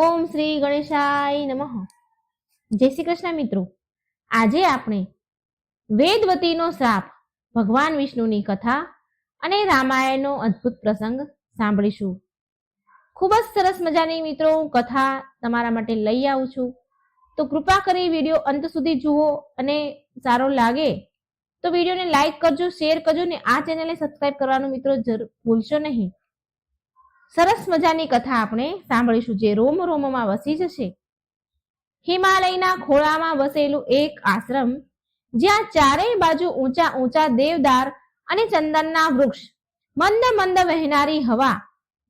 ઓમ શ્રી ગણેશાય નમઃ. જય શ્રી કૃષ્ણ મિત્રો. આજે આપણે વેદવતીનો શ્રાપ, ભગવાન વિષ્ણુની કથા અને રામાયણનો અદ્ભુત પ્રસંગ સાંભળીશું. ખૂબ જ સરસ મજાની મિત્રો, હું કથા તમારા માટે લઈ આવું છું. તો કૃપા કરી વીડિયો અંત સુધી જુઓ અને સારો લાગે તો વિડીયોને લાઈક કરજો, શેર કરજો ને આ ચેનલને સબસ્ક્રાઇબ કરવાનું મિત્રો જરૂર ભૂલશો નહીં. સરસ મજાની કથા આપણે સાંભળીશું, જે રોમ રોમમાં વસી જશે. હિમાલયના ખોળામાં વસેલું એક આશ્રમ, જ્યાં ચારેય બાજુ ઊંચા ઊંચા દેવદાર અને ચંદનના વૃક્ષ, મંદ મંદ વહેનારી હવા,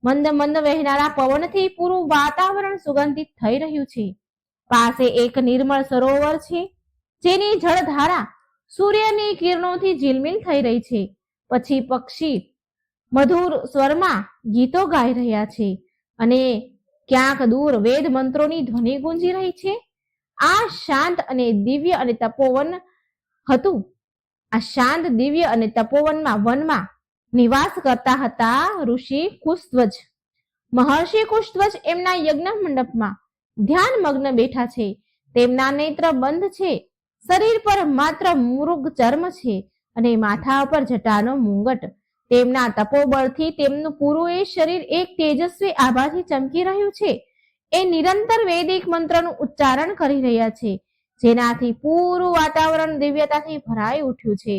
મંદ મંદ વહેનારા પવનથી પૂરું વાતાવરણ સુગંધિત થઈ રહ્યું છે. પાસે એક નિર્મળ સરોવર છે, જેની જળધારા સૂર્યની કિરણોથી ઝીલમિલ થઈ રહી છે. પછી પક્ષી મધુર સ્વરમાં ગીતો ગાઈ રહ્યા છે અને ક્યાંક દૂર વેદ મંત્રોની ધ્વનિ ગુંજી રહી છે. આ શાંત અને દિવ્ય અને તપોવન હતું. આ શાંત, દિવ્ય અને તપોવનમાં વનમાં નિવાસ કરતા હતા ઋષિ કુશધ્વજ મહર્ષિ કુશધ્વજ એમના યજ્ઞ મંડપમાં ધ્યાન મગ્ન બેઠા છે. તેમના નેત્ર બંધ છે. શરીર પર માત્ર મૃગ ચર્મ છે અને માથા પર જટાનો મુંગટ તેમના તપોબળથી તેમનું પૂરું એ શરીર એક તેજસ્વી આભાથી ચમકી રહ્યું છે. એ નિરંતર વૈદિક મંત્રનું ઉચ્ચારણ કરી રહ્યા છે, જેનાથી પૂરું વાતાવરણ દિવ્યતાથી ભરાઈ ઉઠ્યું છે.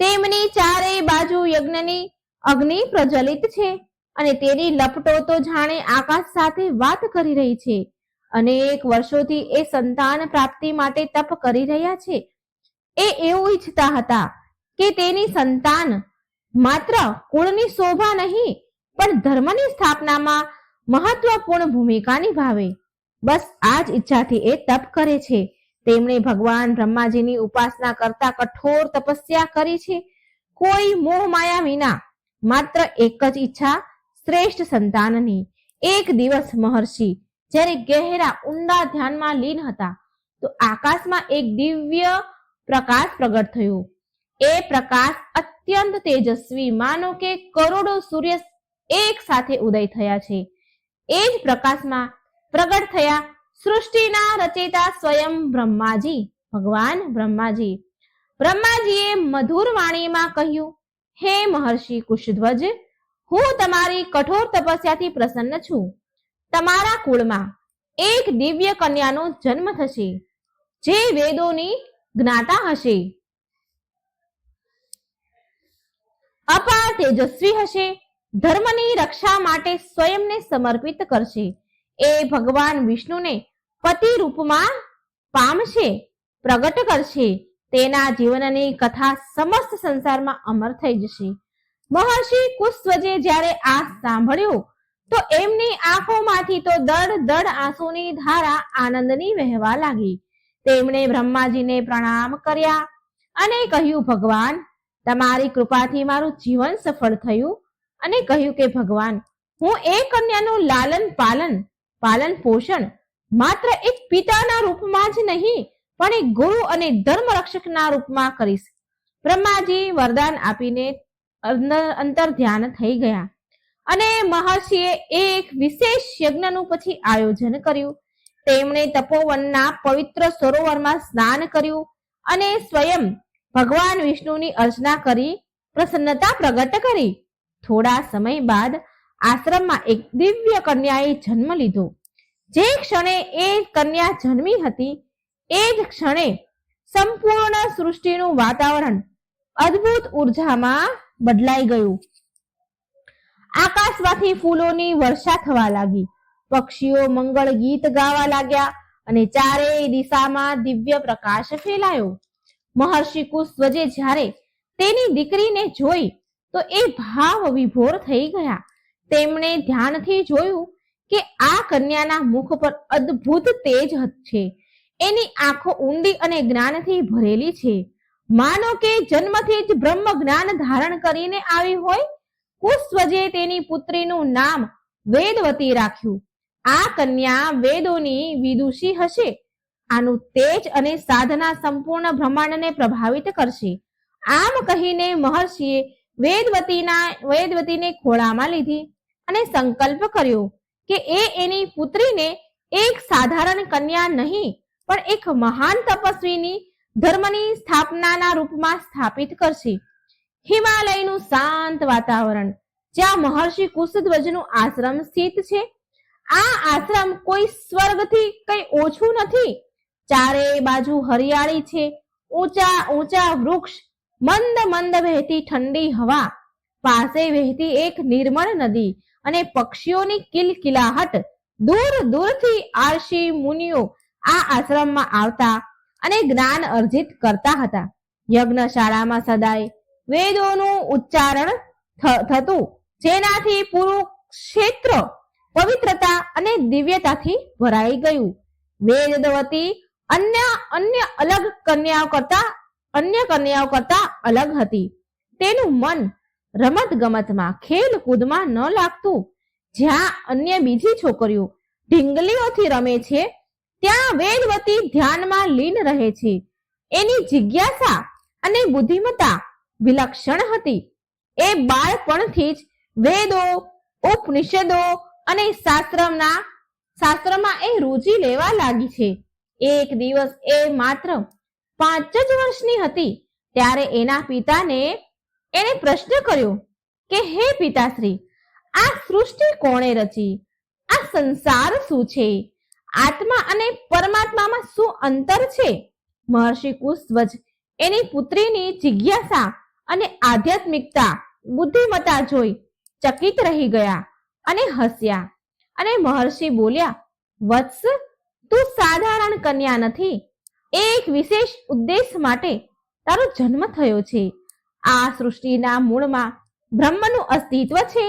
તેમની ચારેય બાજુ યજ્ઞની અગ્નિ પ્રજ્વલિત છે અને તેની લપટો તો જાણે આકાશ સાથે વાત કરી રહી છે. અનેક વર્ષોથી એ સંતાન પ્રાપ્તિ માટે તપ કરી રહ્યા છે. એ એવું ઈચ્છતા હતા કે તેની સંતાન માત્ર કુળની શોભા નહીં, પણ ધર્મની સ્થાપનામાં મહત્વપૂર્ણ ભૂમિકા નિભાવે. બસ આ જ ઈચ્છાથી એ તપ કરે છે. તેમણે ભગવાન બ્રહ્માજીની ઉપાસના કરતા કઠોર તપસ્યા કરી છે. કોઈ મોહ માયા વિના માત્ર એક જ ઈચ્છા શ્રેષ્ઠ સંતાનની. એક દિવસ મહર્ષિ જ્યારે ગહેરા ઊંડા ધ્યાનમાં લીન હતા, તો આકાશમાં એક દિવ્ય પ્રકાશ પ્રગટ થયો. એ પ્રકાશ અત્યંત તેજસ્વી, માનો કે કરોડો સૂર્ય એક સાથે ઉદય થયા છે. એ જ પ્રકાશમાં પ્રગટ થયા સૃષ્ટિના રચેતા સ્વયં બ્રહ્માજી, ભગવાન બ્રહ્માજી. બ્રહ્માજીએ મધુર વાણીમાં કહ્યું, હે મહર્ષિ કુશધ્વજ, હું તમારી કઠોર તપસ્યાથી પ્રસન્ન છું. તમારા કુળમાં એક દિવ્ય કન્યાનો જન્મ થશે. જે વેદોની જ્ઞાતા હશે. અપાર તેજસ્વી હશે. ધર્મની રક્ષા માટે સ્વયંને સમર્પિત કરશે. એ ભગવાન વિષ્ણુને પતિ રૂપમાં પામશે, પ્રગટ કરશે. તેના જીવનની કથા સમસ્ત સંસારમાં અમર થઈ જશે. મહર્ષિ કુસ્વજે જ્યારે આ સાંભળ્યું, તો એમની આંખોમાંથી તો દડ દડ આંસુની ધારા આનંદની વહેવા લાગી. તેમણે બ્રહ્માજીને પ્રણામ કર્યા અને કહ્યું, ભગવાન તમારી કૃપાથી મારું જીવન સફળ થયું અને કહ્યું કે, ભગવાન, હું એ કન્યાનું લાલન, પાલન પાલન પોષણ માત્ર એક પિતાના રૂપમાં જ નહીં, પણ એક ગુરુ અને ધર્મ રક્ષકના રૂપમાં કરીશ. બ્રહ્માજી વરદાન આપીને અંતર ધ્યાન થઈ ગયા અને મહર્ષિએ એક વિશેષ યજ્ઞનું પછી આયોજન કર્યું. તેમણે તપોવનના પવિત્ર સરોવરમાં સ્નાન કર્યું અને સ્વયં ભગવાન વિષ્ણુની અર્ચના કરી, પ્રસન્નતા પ્રગટ કરી. થોડા સમય બાદ આશ્રમમાં એક દિવ્ય કન્યાએ જન્મ લીધો. જે ક્ષણે એ કન્યા જન્મી હતી, એ જ ક્ષણે સંપૂર્ણ સૃષ્ટિનું વાતાવરણ અદ્ભુત ઉર્જામાં બદલાઈ ગયું. આકાશમાંથી ફૂલોની વર્ષા થવા લાગી. પક્ષીઓ મંગળ ગીત ગાવા લાગ્યા અને ચારેય દિશામાં દિવ્ય પ્રકાશ ફેલાયો. મહર્ષિ કુસ્વજે જ્યારે તેની દીકરીને જોઈ તો એ ભાવ વિભોર થઈ ગયા. તેમણે ધ્યાનથી જોયું કે આ કન્યાના મુખ પર અદ્ભુત તેજ છે. એની આંખો ઊંડી અને જ્ઞાનથી ભરેલી છે. માનો કે જન્મથી જ બ્રહ્મ જ્ઞાન ધારણ કરીને આવી હોય, કુસ્વજે તેની પુત્રીનું નામ વેદવતી રાખ્યું. આ કન્યા વેદોની વિદુષી હશે આનું તેજ અને સાધના સંપૂર્ણ બ્રહ્માંડને પ્રભાવિત કરશે. આમ કહીને મહર્ષિએ વેદવતીના, વેદવતીને ખોળામાં લીધી અને સંકલ્પ કર્યો કે એ એની પુત્રીને એક સાધારણ કન્યા નહીં, પણ એક મહાન તપસ્વીની ધર્મની સ્થાપનાના રૂપમાં સ્થાપિત કરશે. હિમાલયનું શાંત વાતાવરણ, જ્યાં મહર્ષિ કુશધ્વજનું આશ્રમ સ્થિત છે. આ આશ્રમ કોઈ સ્વર્ગથી કઈ ઓછું નથી ચારે બાજુ હરિયાળી છે. ઊંચા ઊંચા વૃક્ષ, મંદ મંદ વહેતી ઠંડી હવા. પાસે વહેતી એક નિર્મળ નદી અને પક્ષીઓની કિલકિલાહટ દૂર, દૂરથી આળસી મુનિઓ આ આશ્રમમાં આવતા અને જ્ઞાન અર્જિત કરતા હતા. યજ્ઞશાળામાં સદાય વેદોનું ઉચ્ચારણ થતું, જેનાથી પૂરું ક્ષેત્ર પવિત્રતા અને દિવ્યતાથી ભરાઈ ગયું. વેદવતી અન્ય અન્ય અલગ કન્યાઓ કરતા, અન્ય કન્યાઓ કરતા અલગ હતી. તેનું મન રમત ગમતમાં ખેલ ન લાગતું. જ્યાં અન્ય બીજી છોકરીઓ ઢીંગલીઓથી રમે છે, ત્યાં વેદવતી ધ્યાનમાં લીન રહે છે. એની જિજ્ઞાસા અને બુદ્ધિમત્તા વિલક્ષણ હતી. એ બાળપણથી જ વેદો, ઉપનિષદો અને શાસ્ત્રના, શાસ્ત્રમાં એ રુચિ લેવા લાગી છે. એક દિવસ એ માત્ર પાંચ જ વર્ષની હતી ત્યારે એના પિતાને એને પ્રશ્ન કર્યો કે, હે પિતાશ્રી, આ સૃષ્ટિ કોણે રચી? આ સંસાર શું છે? આત્મા અને પરમાત્મામાં શું અંતર છે? મહર્ષિ કુશધ્વજ એની પુત્રીની જિજ્ઞાસા અને આધ્યાત્મિકતા, બુદ્ધિમત્તા જોઈ ચકિત રહી ગયા અને હસ્યા અને મહર્ષિ બોલ્યા, વત્સ તું સાધારણ કન્યા નથી. એક વિશેષ ઉદ્દેશ માટે તારો જન્મ થયો છે. આ સૃષ્ટિના મૂળમાં બ્રહ્મનું અસ્તિત્વ છે.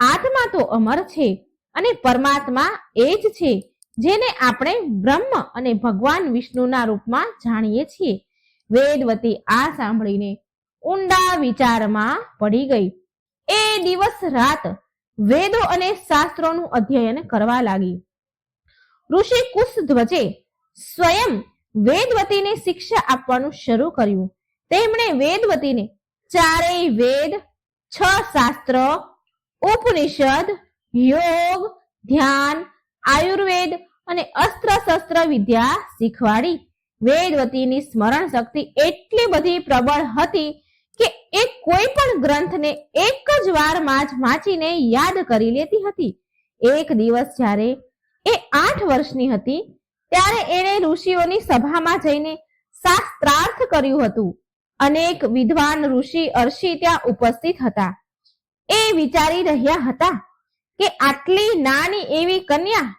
આત્મા તો અમર છે અને પરમાત્મા એ જ છે, જેને આપણે બ્રહ્મ અને ભગવાન વિષ્ણુના રૂપમાં જાણીએ છીએ. વેદવતી આ સાંભળીને ઊંડા વિચારમાં પડી ગઈ. એ દિવસ રાત વેદો અને શાસ્ત્રોનું અધ્યયન કરવા લાગી. ઋષિ કુશધ્વજે સ્વયં વેદવતીને શિક્ષા આપવાનું શરૂ કર્યું. તેમણે વેદવતીને ચારેય વેદ, છ શાસ્ત્ર, ઉપનિષદ, યોગ, ધ્યાન, આયુર્વેદ અને અસ્ત્ર શસ્ત્ર વિદ્યા શીખવાડી. વેદવતીની સ્મરણ શક્તિ એટલી બધી પ્રબળ હતી કે એ કોઈ પણ ગ્રંથને એક જ વારમાં જ વાંચીને યાદ કરી લેતી હતી. એક દિવસ જ્યારે એ આઠ વર્ષની હતી. ત્યારે એણે ઋષિઓની સભામાં જઈને શાસ્ત્રાર્થ કર્યું હતું. અનેક વિદ્વાન ઋષિ, અર્ષિ ત્યાં ઉપસ્થિત હતા. એ વિચારી રહ્યા હતા કે આટલી નાની એવી કન્યા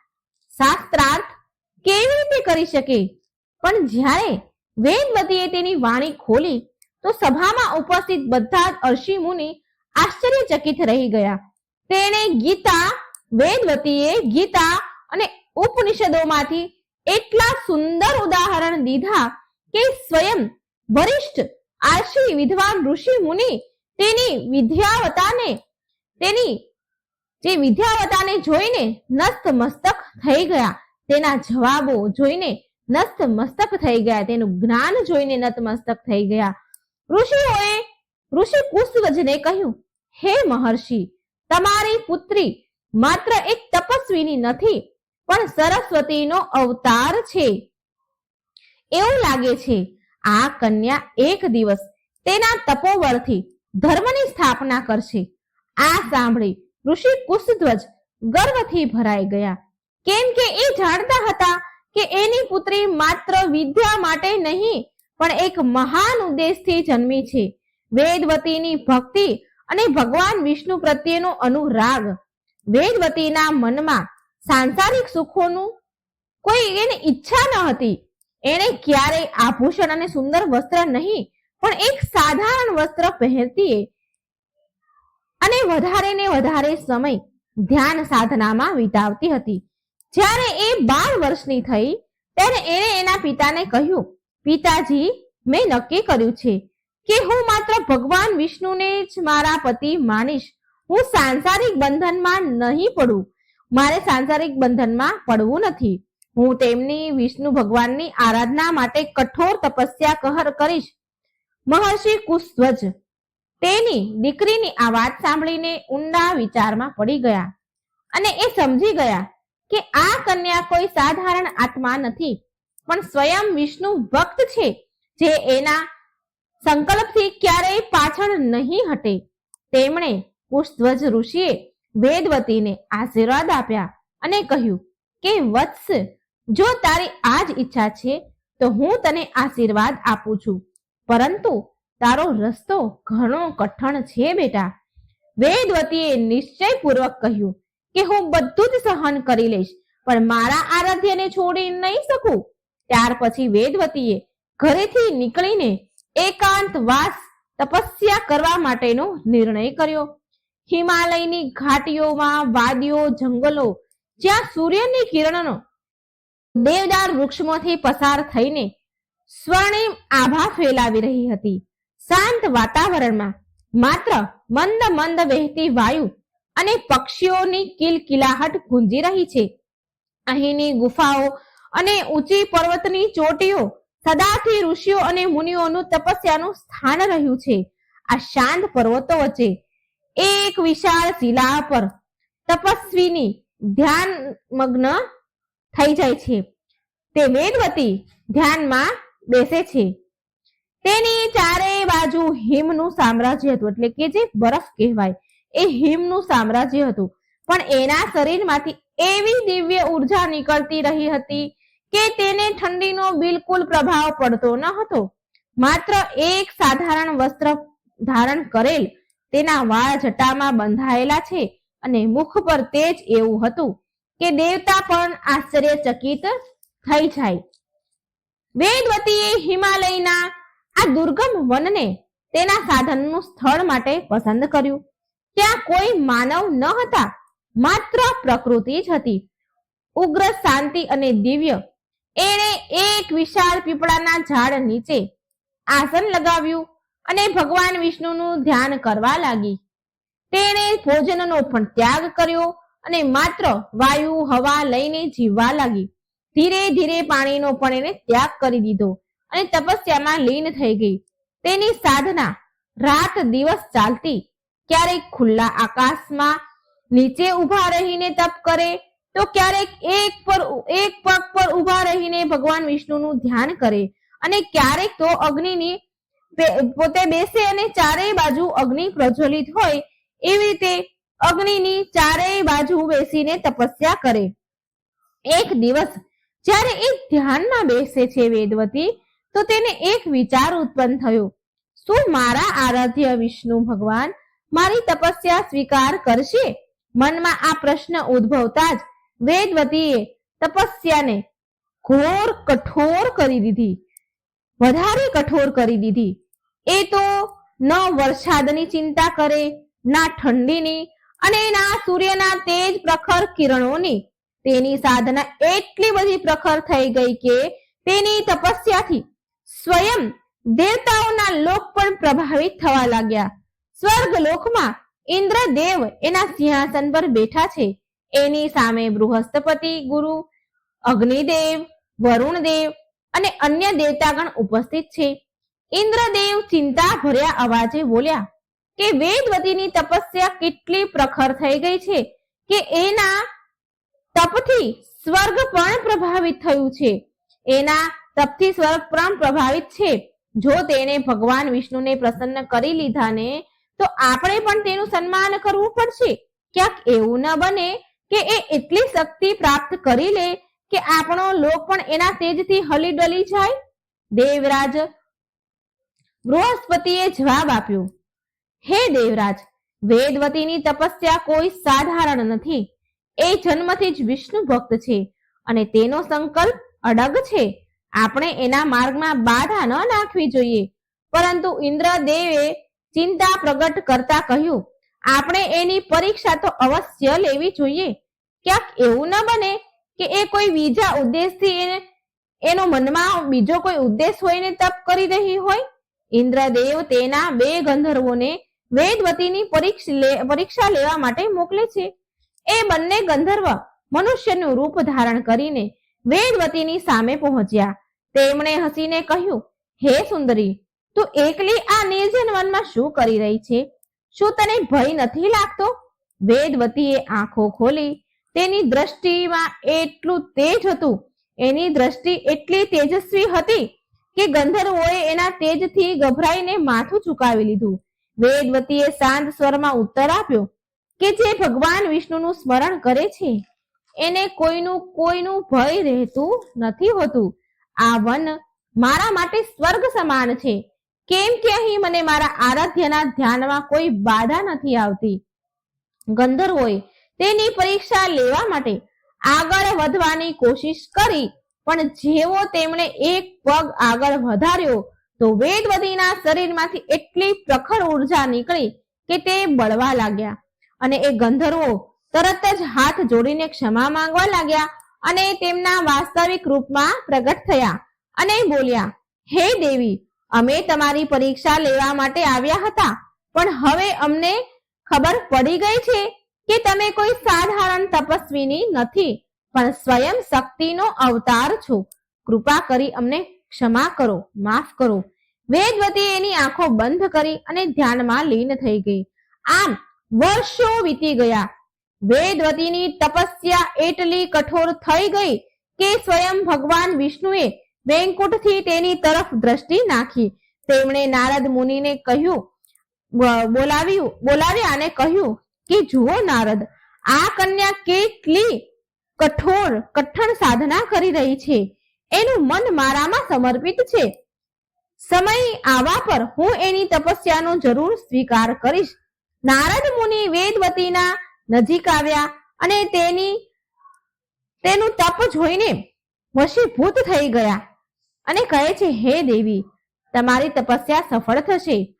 શાસ્ત્રાર્થ કેવી રીતે કરી શકે? પણ જ્યારે વેદવતીએ તેની વાણી ખોલી, તો સભામાં ઉપસ્થિત બધા જ અર્ષિ મુનિ આશ્ચર્યચકિત રહી ગયા. તેણે ગીતા, વેદવતીએ ગીતા અને ઉપનિષદોમાંથી એટલા સુંદર ઉદાહરણ દીધા કે સ્વયં વરિષ્ઠ આશી વિદ્વાન ઋષિ મુનિ તેની વિદ્યાવતાને, તેની જે વિદ્યાવતાને જોઈને નસ્ત મસ્તક થઈ ગયા. તેના જવાબો જોઈને નસ્ત મસ્તક થઈ ગયા. તેનું જ્ઞાન જોઈને નતમસ્તક થઈ ગયા. ઋષિઓએ ઋષિ કુશવજને કહ્યું, હે મહર્ષિ, તમારી પુત્રી માત્ર એક તપસ્વીની નથી પણ સરસ્વતીનો અવતાર છે. એવું લાગે છે, આ કન્યા એક દિવસ તેના તપોવળથી ધર્મની સ્થાપના કરશે. આ સાંભળી ઋષિ કુશધ્વજ ગર્વથી ભરાઈ ગયા. કેમ કે એ જાણતા હતા કે એની પુત્રી માત્ર વિદ્યા માટે નહીં, પણ એક મહાન ઉદ્દેશથી જન્મી છે. વેદવતીની ભક્તિ અને ભગવાન વિષ્ણુ પ્રત્યેનો અનુરાગ વેદવતીના મનમાં સાંસારિક સુખોનું કોઈ એની ઈચ્છા ન હતી. એણે ક્યારેય આભૂષણ અને સુંદર વસ્ત્ર નહીં, પણ એક સાધારણ વસ્ત્ર પહેરતી અને વધારે ને વધારે સમય ધ્યાન સાધનામાં વિતાવતી હતી. જ્યારે એ બાર વર્ષની થઈ, ત્યારે એણે એના પિતાને કહ્યું, પિતાજી, મેં નક્કી કર્યું છે કે હું માત્ર ભગવાન વિષ્ણુને જ મારા પતિ માનીશ. હું સાંસારિક બંધનમાં નહીં પડું. મારે સાંસારિક બંધનમાં પડવું નથી. હું તેમની વિષ્ણુ ભગવાનની આરાધના માટે કઠોર તપસ્યા કહર કરીશ. મહર્ષિ કુસ્વજ, તેની દીકરીની આ વાત સાંભળીને ઊંડા વિચારમાં પડી ગયા અને એ સમજી ગયા કે આ કન્યા કોઈ સાધારણ આત્મા નથી, પણ સ્વયં વિષ્ણુ ભક્ત છે, જે એના સંકલ્પથી ક્યારેય પાછળ નહીં હટે. તેમણે પુષ્પધ્વજ ઋષિએ વેદવતીને આશીર્વાદ આપ્યા અને કહ્યું કે, વત્સ, જો તારી આ જ ઈચ્છા છે, તો હું તને આશીર્વાદ આપું છું. પરંતુ તારો રસ્તો ઘણો કઠણ છે, બેટા. વેદવતીએ નિશ્ચયપૂર્વક કહ્યું કે, હું બધું જ સહન કરી લઈશ, પણ મારા આરાધ્યને છોડી નહીં શકું. ત્યાર પછી વેદવતીએ ઘરેથી નીકળીને એકાંત વાસ તપસ્યા કરવા માટેનો નિર્ણય કર્યો. હિમાલયની ઘાટીઓમાં વાદીઓ, જંગલો, જ્યાં સૂર્યની કિરણનો દેવદાર વૃક્ષમાંથી પસાર થઈને સ્વર્ણિમ આભા ફેલાવી રહી હતી. શાંત વાતાવરણમાં માત્ર મંદ મંદ વહેતી વાયુ અને પક્ષીઓની કિલકિલાહટ ગુંજી રહી છે. અહીંની ગુફાઓ અને ઊંચી પર્વતની ચોટીઓ સદાથી ઋષિઓ અને મુનિઓનું તપસ્યાનું સ્થાન રહ્યું છે. આ શાંત પર્વતો વચ્ચે એક વિશાળ શિલા પર તપસ્વીની ધ્યાન મગ્ન થઈ જાય છે. તે વેદવતી ધ્યાનમાં બેસે છે. તેની ચારે બાજુ હિમનું સામ્રાજ્ય હતું, એટલે કે જે બરફ કહેવાય, એ હિમનું સામ્રાજ્ય હતું. પણ એના શરીરમાંથી એવી દિવ્ય ઊર્જા નીકળતી રહી હતી કે તેને ઠંડીનો બિલકુલ પ્રભાવ પડતો ન હતો. માત્ર એક સાધારણ વસ્ત્ર ધારણ કરેલ તેના વાળ જટામાં બંધાયેલા છે અને મુખ પર તેજ એવું હતું કે દેવતા પણ આશ્ચર્યચકિત થઈ જાય. વેદવતીએ હિમાલયના આ દુર્ગમ વનને તેના સાધનનું સ્થળ માટે પસંદ કર્યું. ત્યાં કોઈ માનવ ન હતા, માત્ર પ્રકૃતિ જ હતી. ઉગ્ર શાંતિ અને દિવ્ય. એણે એક વિશાળ પીપળાના ઝાડ નીચે આસન લગાવ્યું. અને ભગવાન વિષ્ણુનું ધ્યાન કરવા લાગી. તેણે ભોજનનો પણ ત્યાગ કર્યો અને માત્ર વાયુ, હવા લઈને જીવવા લાગી. ધીરે ધીરે પાણીનો પણ એને ત્યાગ કરી દીધો અને તપસ્યામાં લીન થઈ ગઈ. તેની સાધના રાત દિવસ ચાલતી. ક્યારેક ખુલ્લા આકાશમાં નીચે ઊભા રહીને તપ કરે, તો ક્યારેક એક પર એક પગ પર ઊભા રહીને ભગવાન વિષ્ણુનું ધ્યાન કરે અને ક્યારેક તો અગ્નિની પોતે બેસે અને ચારેય બાજુ અગ્નિ પ્રજ્વલિત હોય, એવી રીતે અગ્નિની ચારેય બાજુ બેસીને તપસ્યા કરે. એક દિવસ, જ્યારે એ ધ્યાનમાં બેસે છે વેદવતી, તો તેને એક વિચાર ઉત્પન્ન થયો. શું મારા આરાધ્ય વિષ્ણુ ભગવાન મારી તપસ્યા સ્વીકાર કરશે? મનમાં આ પ્રશ્ન ઉદ્ભવતા જ વેદવતીએ તપસ્યાને ઘોર કઠોર કરી દીધી. વધારે કઠોર કરી દીધી. એ તો ન વરસાદની ચિંતા કરે, ના ઠંડીની અને ના સૂર્યના તેજ પ્રખર કિરણોની. તેની સાધના એટલી બધી પ્રખર થઈ ગઈ કે તેની તપસ્યાથી સ્વયં દેવતાઓના લોક પણ પ્રભાવિત થવા લાગ્યા. સ્વર્ગ લોકમાં ઇન્દ્રદેવ એના સિંહાસન પર બેઠા છે. એની સામે બૃહસ્પતિ ગુરુ, અગ્નિદેવ, વરુણદેવ અને અન્ય દેવતાગણ ઉપસ્થિત છે. ઇન્દ્રદેવ ચિંતા ભર્યા અવાજે બોલ્યા, કે વેદવતીની તપસ્યા કેટલી પ્રખર થઈ ગઈ છે કે એના તપથી સ્વર્ગ પણ પ્રભાવિત થયું છે. એના તપથી સ્વર્ગ પણ પ્રભાવિત છે. જો તેને ભગવાન વિષ્ણુને પ્રસન્ન કરી લીધા ને, તો આપણે પણ તેનું સન્માન કરવું પડશે. ક્યાંક એવું ન બને કે એ એટલી શક્તિ પ્રાપ્ત કરી લે કે આપણો લોક પણ એના તેજથી હલી ડલી જાય. દેવરાજ બૃહસ્પતિએ જવાબ આપ્યો, હે દેવરાજ, વેદવતીની તપસ્યા કોઈ સાધારણ નથી. એ જન્મથી જ વિષ્ણુ ભક્ત છે અને તેનો સંકલ્પ અડગ છે. આપણે એના માર્ગમાં બાધા ન નાખવી જોઈએ. પરંતુ ઇન્દ્રદેવે ચિંતા પ્રગટ કરતા કહ્યું, આપણે એની પરીક્ષા તો અવશ્ય લેવી જોઈએ. ક્યાંક એવું ન બને કે એ કોઈ બીજા ઉદ્દેશથી એને, એનો મનમાં બીજો કોઈ ઉદ્દેશ હોઈને તપ કરી રહી હોય? ઇન્દ્રદેવ તેના બે ગંધર્વોને વેદવતીની પરીક્ષા લેવા માટે મોકલે છે. એ બંને ગંધર્વ મનુષ્યનું રૂપ ધારણ કરીને વેદવતીની સામે પહોંચ્યા. તેમણે હસીને કહ્યું, હે સુંદરી, તું એકલી આ નિર્જન વનમાં શું કરી રહી છે? શું તને ભય નથી લાગતો? વેદવતીએ આંખો ખોલી. તેની દ્રષ્ટિમાં એટલું તેજ હતું. એની દ્રષ્ટિ એટલી તેજસ્વી હતી કે ગંધર્વોએ એના તેજથી ગભરાઈને માથું ઝુકાવી લીધું. વેદવતીએ શાંત સ્વરમાં ઉત્તર આપ્યો કે જે ભગવાન વિષ્ણુનું સ્મરણ કરે છે, એને કોઈનું કોઈનું ભય રહેતું નથી હોતું. આ વન મારા માટે સ્વર્ગ સમાન છે. કેમ કે અહીં મને મારા આરાધ્યના ધ્યાનમાં કોઈ બાધા નથી આવતી. ગંધર્વોએ તેની પરીક્ષા લેવા માટે આગળ વધવાની કોશિશ કરી. પણ જેવો તેમણે એક પગ આગળ વધાર્યો, તો વેદવતીના શરીરમાંથી એટલી પ્રખર ઊર્જા નીકળી કે તે બળવા લાગ્યા. અને એ ગંધર્વો તરત જ હાથ જોડીને ક્ષમા માંગવા લાગ્યા અને તેમના વાસ્તવિક રૂપમાં પ્રગટ થયા અને બોલ્યા, હે દેવી, અમે તમારી પરીક્ષા લેવા માટે આવ્યા હતા, પણ હવે અમને ખબર પડી ગઈ છે કે તમે કોઈ સાધારણ તપસ્વીની નથી. પણ સ્વયં શક્તિનો અવતાર છો. કૃપા કરી અમને ક્ષમા કરો, માફ કરો. વેદવતી એની આંખો બંધ કરી અને ધ્યાનમાં લીન થઈ ગઈ. આમ વર્ષો વીતી ગયા. વેદવતીની તપસ્યા એટલી કઠોર થઈ ગઈ કે સ્વયં ભગવાન વિષ્ણુએ વેંકુટથી તેની તરફ દ્રષ્ટિ નાખી. તેમણે નારદ મુનિને કહ્યું બોલાવ્યું બોલાવ્યા અને કહ્યું કે જુઓ નારદ, આ કન્યા કેટલી કઠોર કઠણ સાધના કરી રહી છે. એનું મન મારામાં સમર્પિત છે. સમય આવા પર હું એની તપસ્યાનો જરૂર સ્વીકાર કરીશ. નારદ મુનિ વેદવતીના નજીક આવ્યા અને તેની, તેનું તપ જોઈને વશીભૂત થઈ ગયા અને કહે છે, હે દેવી, તમારી તપસ્યા સફળ થશે.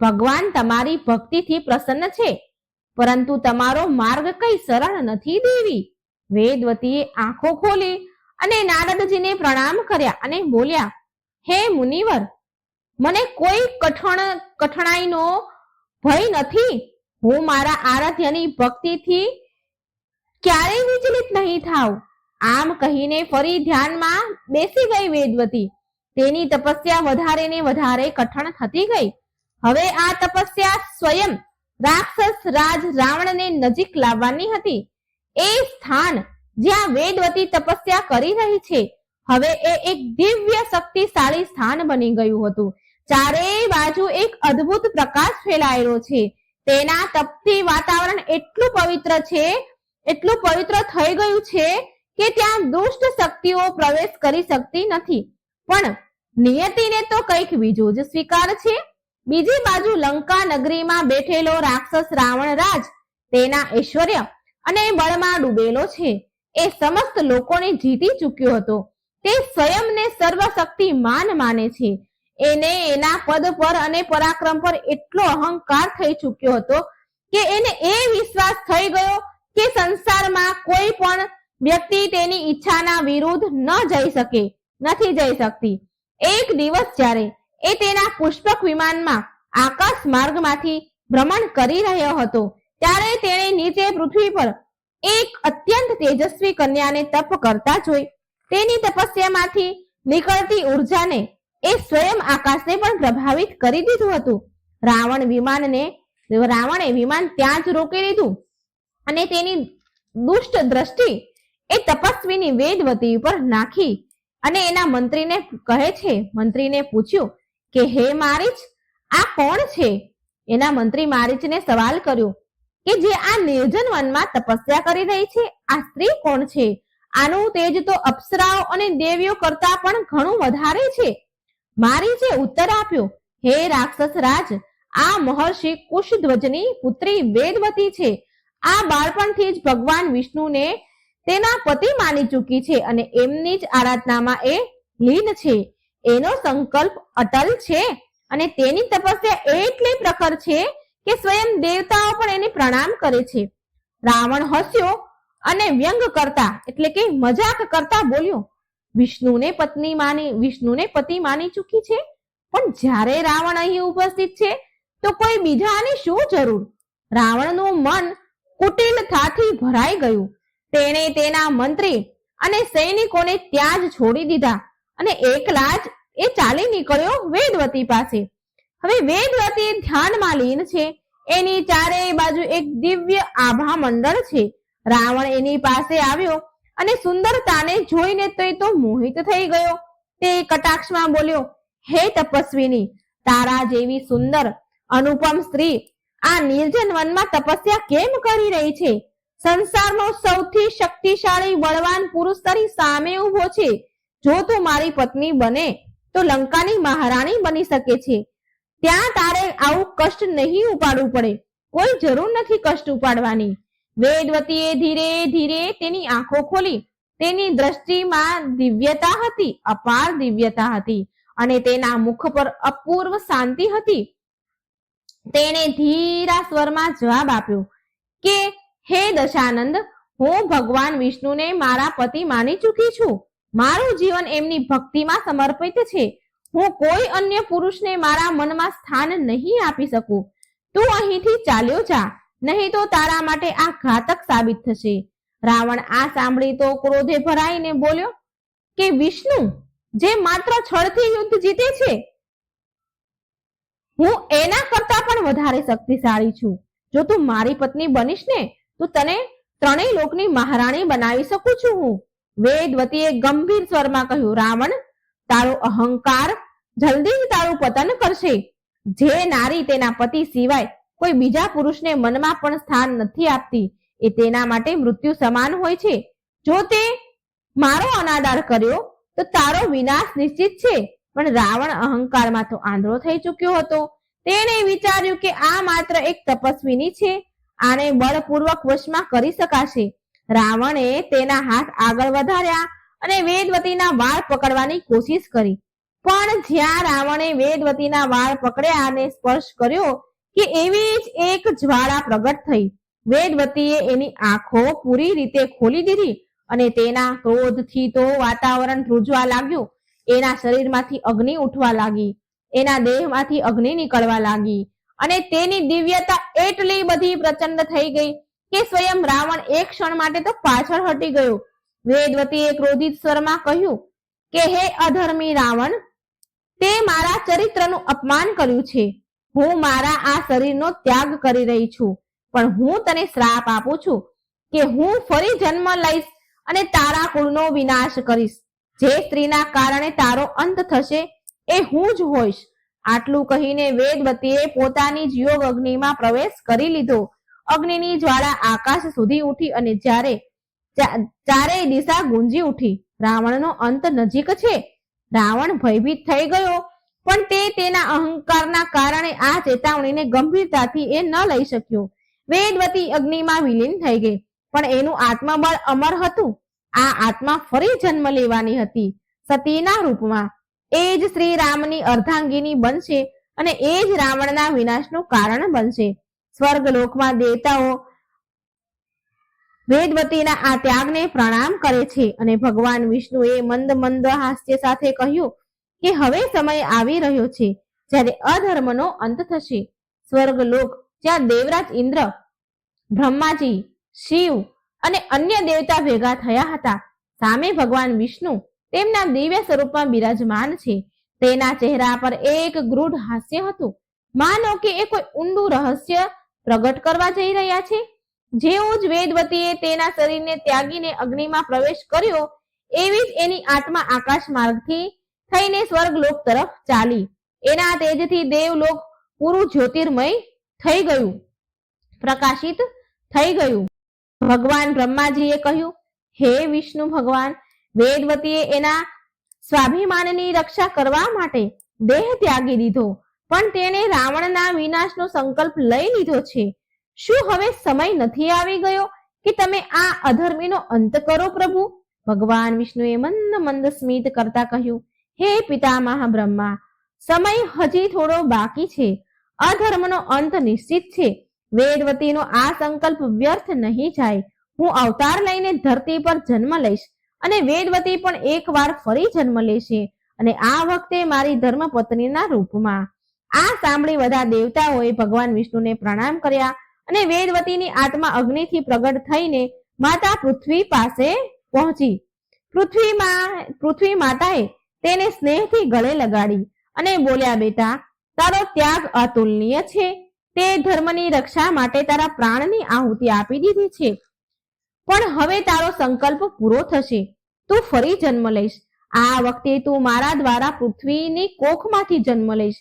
ભગવાન તમારી ભક્તિથી પ્રસન્ન છે. પરંતુ તમારો માર્ગ કઈ સરળ નથી, દેવી. વેદવતીએ આંખો ખોલી અને નારદજીને પ્રણામ કર્યા અને બોલ્યા, હે મુનિવર, મને કોઈ કઠણ, કઠણાઈનો ભય નથી. હું મારા આરાધ્યની ભક્તિથી ક્યારેય વિચલિત નહીં થાવ આમ કહીને ફરી ધ્યાનમાં બેસી ગઈ વેદવતી. તેની તપસ્યા વધારે ને વધારે કઠણ થતી ગઈ. હવે આ તપસ્યા સ્વયં રાક્ષસ રાજ રાવણને નજીક લાવવાની હતી. એ સ્થાન જ્યાં વેદવતી તપસ્યા કરી રહી છે, હવે એ એક દિવ્ય શક્તિશાળી સ્થાન બની ગયું હતું. ચારેય બાજુ એક અદ્ભુત પ્રકાશ ફેલાયેલો છે. તેના તપથી વાતાવરણ એટલું પવિત્ર છે, એટલું પવિત્ર થઈ ગયું છે કે ત્યાં દુષ્ટ શક્તિઓ પ્રવેશ કરી શકતી નથી. પણ નિયતિને તો કંઈક બીજું જ સ્વીકાર છે. બીજી બાજુ લંકા નગરીમાં બેઠેલો રાક્ષસ રાવણ રાજ, તેના ઐશ્વર્ય અને બળમાં ડૂબેલો છે. એ સમસ્ત લોકોને જીતી ચૂક્યો હતો. તે સ્વયંને સર્વશક્તિમાન માને છે. એને એના પદ પર અને પરાક્રમ પર એટલો અહંકાર થઈ ચૂક્યો હતો કે એને એ વિશ્વાસ થઈ ગયો કે સંસારમાં કોઈ પણ વ્યક્તિ તેની ઈચ્છાના વિરુદ્ધ ન જઈ શકે, નથી જઈ શકતી. એક દિવસ જ્યારે એ તેના પુષ્પક વિમાનમાં આકાશ માર્ગમાંથી ભ્રમણ કરી રહ્યો હતો ત્યારે તેણે નીચે પૃથ્વી પર એક અત્યંત તેજસ્વી કન્યાને તપ કરતા જોઈ. તેની તપસ્યામાંથી નીકળતી ઉર્જાને એ સ્વયં આકાશને પણ પ્રભાવિત કરી દીધું હતું. રાવણ વિમાનને, રાવણે વિમાન ત્યાં જ રોકી દીધું અને તેની દુષ્ટ દ્રષ્ટિ એ તપસ્વીની વેદવતી ઉપર નાખી અને એના મંત્રીને કહે છે, મંત્રીને પૂછ્યું કે, હે મારીચ, આ કોણ છે? એના મંત્રી મારીચને સવાલ કર્યો. કે જે આ નિર્જન વનમાં તપસ્યા કરી રહી છે, આ સ્ત્રી કોણ છે? આનું તેજ તો અપ્સરાઓ અને દેવીઓ કરતા પણ ઘણું વધારે છે. મારીચે ઉત્તર આપ્યો, હે રાક્ષસ રાજ, આ મહર્ષિ કુશધ્વજની પુત્રી વેદવતી છે. આ બાળપણથી જ ભગવાન વિષ્ણુને તેના પતિ માની ચૂકી છે અને એમની જ આરાધનામાં એ લીન છે. એનો સંકલ્પ અટલ છે અને તેની તપસ્યા એટલી પ્રખર છે કે સ્વયં દેવતાઓ પણ એને પ્રણામ કરે છે. રાવણ હસ્યો અને વ્યંગ કરતા, એટલે કે મજાક કરતા બોલ્યો, વિષ્ણુને પત્ની માની, વિષ્ણુને પતિ માની ચૂકી છે? પણ જ્યારે રાવણ અહીં ઉપસ્થિત છે, તો કોઈ બીજાની શું જરૂર? રાવણનું મન કુટિલતાથી ભરાઈ ગયું. તેણે તેના મંત્રી અને સૈનિકોને ત્યાં જ છોડી દીધા અને એકલા જ એ ચાલી નીકળ્યો વેદવતી પાસે. હવે વેદવતી ધ્યાનમાં લીન છે. એની ચારેય બાજુ એક દિવ્ય આભા મંડળ છે. રાવણ એની પાસે આવ્યો અને સુંદરતાને જોઈને તો તો મોહિત થઈ ગયો. તે કટાક્ષમાં બોલ્યો, હે તપસ્વીની, તારા જેવી સુંદર, અનુપમ સ્ત્રી, આ નિર્જન વનમાં તપસ્યા કેમ કરી રહી છે? સંસારનો સૌથી શક્તિશાળી બળવાન પુરુષ તારી સામે ઊભો છે. જો તું મારી પત્ની બને, તો લંકાની મહારાણી બની શકે છે. ત્યાં તારે આવું કષ્ટ નહીં ઉપાડવું પડે. કોઈ જરૂર નથી કષ્ટ ઉપાડવાની. વેદવતીએ ધીરે ધીરે તેની આંખો ખોલી. તેની દ્રષ્ટિમાં દિવ્યતા હતી, અપાર દિવ્યતા હતી અને તેના મુખ પર અપૂર્વ શાંતિ હતી. તેણે ધીરા સ્વરમાં જવાબ આપ્યો કે, હે દશાનંદ, હું ભગવાન વિષ્ણુને મારા પતિ માની ચૂકી છું. મારું જીવન એમની ભક્તિમાં સમર્પિત છે. હું કોઈ અન્ય પુરુષને મારા મનમાં સ્થાન નહીં આપી શકું. તું અહીંથી ચાલ્યો જા, નહીં તો તારા માટે આ ઘાતક સાબિત થશે. રાવણ આ સાંભળી તો ક્રોધે ભરાઈને બોલ્યો, કે વિષ્ણુ, જે માત્ર છળથી યુદ્ધ જીતે છે? હું એના કરતા પણ વધારે શક્તિશાળી છું. જો તું મારી પત્ની બનીશ ને, તો તને ત્રણેય લોકની મહારાણી બનાવી શકું છું હું. વેદવતીએ ગંભીર સ્વરમાં કહ્યું, રાવણ, તારો અહંકાર જલ્દી જ તારું પતન કરશે. જે નારી તેના પતિ સિવાય કોઈ બીજા પુરુષને મનમાં પણ સ્થાન નથી આપતી, એ તેના માટે મૃત્યુ સમાન હોય છે. જો તે મારો અનાદાર કર્યો, તો તારો વિનાશ નિશ્ચિત છે. પણ રાવણ અહંકારમાં તો આંધળો થઈ ચૂક્યો હતો. તેણે વિચાર્યું કે આ માત્ર એક તપસ્વીની છે. આને બળપૂર્વક વશમાં કરી શકાશે. રાવણે તેના હાથ આગળ વધાર્યા અને વેદવતીના વાળ પકડવાની કોશિશ કરી. પણ જ્યાં રાવણે વેદવતીના વાળ પકડ્યા અને સ્પર્શ કર્યો કે એવી જ એક જ્વાળા પ્રગટ થઈ. વેદવતીએ એની આંખો પૂરી રીતે ખોલી દીધી અને તેના ક્રોધથી તો વાતાવરણ ધ્રુજવા લાગ્યું. એના શરીરમાંથી અગ્નિ ઉઠવા લાગી. એના દેહમાંથી અગ્નિ નીકળવા લાગી. અને તેની દિવ્યતા એટલી બધી પ્રચંડ થઈ ગઈ કે સ્વયં રાવણ એક ક્ષણ માટે તો પાછળ હટી ગયો. વેદવતીએ ક્રોધિત સ્વરમાં કહ્યું કે, હે અધર્મી રાવણ તે મારા ચરિત્રનું અપમાન કર્યું છે. હું મારા આ શરીરનો ત્યાગ કરી રહી છું. પણ હું તને શ્રાપ આપું છું કે હું ફરી જન્મ લઈશ અને તારા કુળનો વિનાશ કરીશ. જે સ્ત્રીના કારણે તારો અંત થશે એ હું જ હોઈશ. આટલું કહીને વેદવતીએ પોતાની જીવ અગ્નિમાં પ્રવેશ કરી લીધો. અગ્નિની જ્વાળા આકાશ સુધી ઉઠી અને જ્યારે ચારેય દિશા ગુંજી ઉઠી. રાવણનો અંત નજીક છે. રાવણ ભયભીત થઈ ગયો, પણ તે તેના અહંકારના કારણે આ ચેતવણીને ગંભીરતાથી એ ન લઈ શક્યો. વેદવતી અગ્નિમાં વિલીન થઈ ગઈ, પણ એનું આત્મબળ અમર હતું. આ આત્મા ફરી જન્મ લેવાની હતી, સતીના રૂપમાં. એ જ શ્રી રામની અર્ધાંગીની બનશે અને એ જ રાવણના વિનાશનું કારણ બનશે. સ્વર્ગ લોકમાં દેવતાઓ વેદવતીના આ ત્યાગને પ્રણામ કરે છે અને ભગવાન વિષ્ણુએ મંદ મંદ હાસ્ય સાથે કહ્યું કે હવે સમય આવી રહ્યો છે, જ્યારે અધર્મનો અંત થશે. સ્વર્ગલોક, જ્યાં દેવરાજ ઇન્દ્ર, બ્રહ્માજી, શિવ અને અન્ય દેવતા ભેગા થયા હતા, સામે ભગવાન વિષ્ણુ તેમના દિવ્ય સ્વરૂપમાં બિરાજમાન છે. તેના ચહેરા પર એક ગૃઢ હાસ્ય હતું. માનો કે એ કોઈ ઊંડું રહસ્ય પ્રગટ કરવા જઈ રહ્યા છે? જેવું જ વેદવતીએ તેના શરીરને ત્યાગીને અગ્નિમાં પ્રવેશ કર્યો, એવી જ એની આત્મા આકાશ માર્ગથી થઈને સ્વર્ગલોક તરફ ચાલી. એના તેજથી દેવલોક પૂરું જ્યોતિર્મય થઈ ગયું. પ્રકાશિત થઈ ગયું. ભગવાન બ્રહ્માજીએ કહ્યું, હે વિષ્ણુ ભગવાન વેદવતીએ એના સ્વાભિમાનની રક્ષા કરવા માટે દેહ ત્યાગી દીધો, પણ તેણે રાવણના વિનાશનો સંકલ્પ લઈ લીધો છે. શું હવે સમય નથી આવી ગયો કે તમે આ અધર્મીનો અંત કરો પ્રભુ? ભગવાન વિષ્ણુએ મંદ મંદ સ્મિત કરતા કહ્યું, હે પિતામહ બ્રહ્મા સમય હજી થોડો બાકી છે. અધર્મનો અંત નિશ્ચિત છે. વેદવતીનો આ સંકલ્પ વ્યર્થ નહીં જાય. હું અવતાર લઈને ધરતી પર જન્મ લઈશ અને વેદવતી પણ એકવાર ફરી જન્મ લેશે અને આ વખતે મારી ધર્મપત્નીના રૂપમાં. આ સાંભળી બધા દેવતાઓએ ભગવાન વિષ્ણુને પ્રણામ કર્યા અને વેદવતીની આત્મા અગ્નિથી પ્રગટ થઈને માતા પૃથ્વી પાસે પહોંચી. પૃથ્વીમાં, પૃથ્વી માતાએ તેને સ્નેહથી ગળે લગાડી અને બોલ્યા, બેટા, તારો ત્યાગ અતુલનીય છે. તે ધર્મની રક્ષા માટે તારા પ્રાણની આહુતિ આપી દીધી છે. પણ હવે તારો સંકલ્પ પૂરો થશે. તું ફરી જન્મ લઈશ. આ વખતે તું મારા દ્વારા પૃથ્વીની કોખમાંથી જન્મ લઈશ.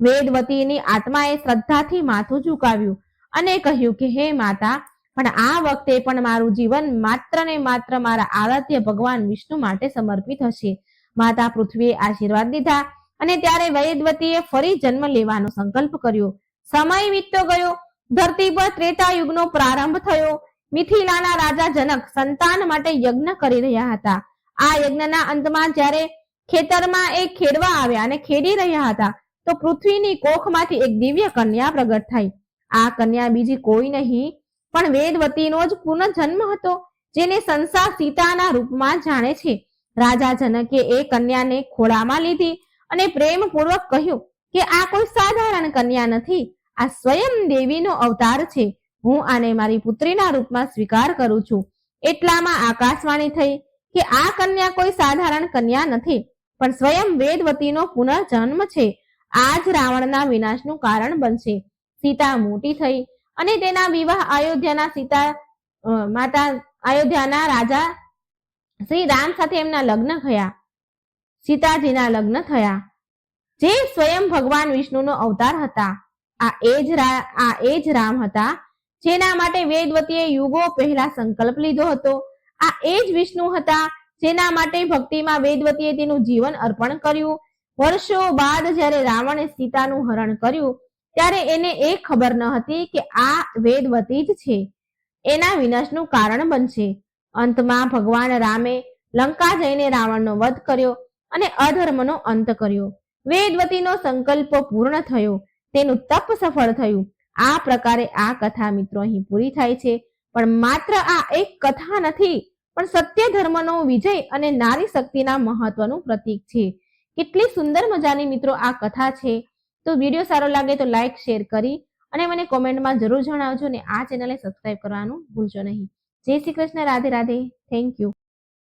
વેદવતીની આત્માએ શ્રદ્ધાથી માથું ઝુકાવ્યું. અને કહ્યું કે, હે માતા, પણ આ વખતે પણ મારું જીવન માત્ર ને માત્ર મારા આરાધ્ય ભગવાન વિષ્ણુ માટે સમર્પિત હશે. માતા પૃથ્વીએ આશીર્વાદ દીધા અને ત્યારે વૈદવતીએ ફરી જન્મ લેવાનો સંકલ્પ કર્યો. સમય વીતતો ગયો. ધરતી પર ત્રેતા યુગનો પ્રારંભ થયો. મિથિલાના રાજા જનક સંતાન માટે યજ્ઞ કરી રહ્યા હતા. આ યજ્ઞના અંતમાં જ્યારે ખેતરમાં એ ખેડવા આવ્યા અને ખેડી રહ્યા હતા, તો પૃથ્વીની કોખમાંથી એક દિવ્ય કન્યા પ્રગટ થઈ. આ કન્યા બીજી કોઈ નહીં, પણ વેદવતીનો જ પુનઃજન્મ હતો, જેને સંસાર સીતાના રૂપમાં જાણે છે. રાજા જનકે એ કન્યાને ખોળામાં લીધી અને પ્રેમપૂર્વક કહ્યું કે આ કોઈ સાધારણ કન્યા નથી, આ સ્વયં દેવીનો અવતાર છે. હું આને મારી પુત્રીના રૂપમાં સ્વીકાર કરું છું. એટલામાં આકાશવાણી થઈ કે આ કન્યા કોઈ સાધારણ કન્યા નથી, પણ સ્વયં વેદવતીનો પુનર્જન્મ છે. આ જ રાવણના વિનાશનું કારણ બનશે. સીતા મોટી થઈ અને તેના વિવાહ અયોધ્યાના સીતા માતા અયોધ્યાના રાજા શ્રી રામ સાથે એમના લગ્ન થયા. સીતાજીના લગ્ન થયા. જે સ્વયં ભગવાન વિષ્ણુનો અવતાર હતા. આ એ જ આ એ જ રામ હતા, જેના માટે વેદવતીએ યુગો પહેલા સંકલ્પ લીધો હતો. આ એ જ વિષ્ણુ હતા, જેના માટે ભક્તિમાં વેદવતીએ તેનું જીવન અર્પણ કર્યું. વર્ષો બાદ જ્યારે રાવણે સીતાનું હરણ કર્યું ત્યારે એને એ ખબર ન હતી કે આ વેદવતી જ છે. એના વિનાશનું કારણ બનશે. અંતમાં ભગવાન રામે લંકા જઈને રાવણનો વધ કર્યો અને અધર્મનો અંત કર્યો. વેદવતીનો સંકલ્પ પૂર્ણ થયો. તેનું તપ સફળ થયું. આ પ્રકારે આ કથા મિત્રો અહીં પૂરી થાય છે. પણ માત્ર આ એક કથા નથી, પણ સત્ય ધર્મનો વિજય અને નારી શક્તિના મહત્વનું પ્રતીક છે. કેટલી સુંદર મજાની મિત્રો આ કથા છે. તો વીડિયો સારો લાગે તો લાઈક શેર કરી અને મને કોમેન્ટમાં જરૂર જણાવજો ને આ ચેનલને સબસ્ક્રાઇબ કરવાનું ભૂલજો નહીં. જય શ્રી કૃષ્ણ, રાધે રાધે. Thank you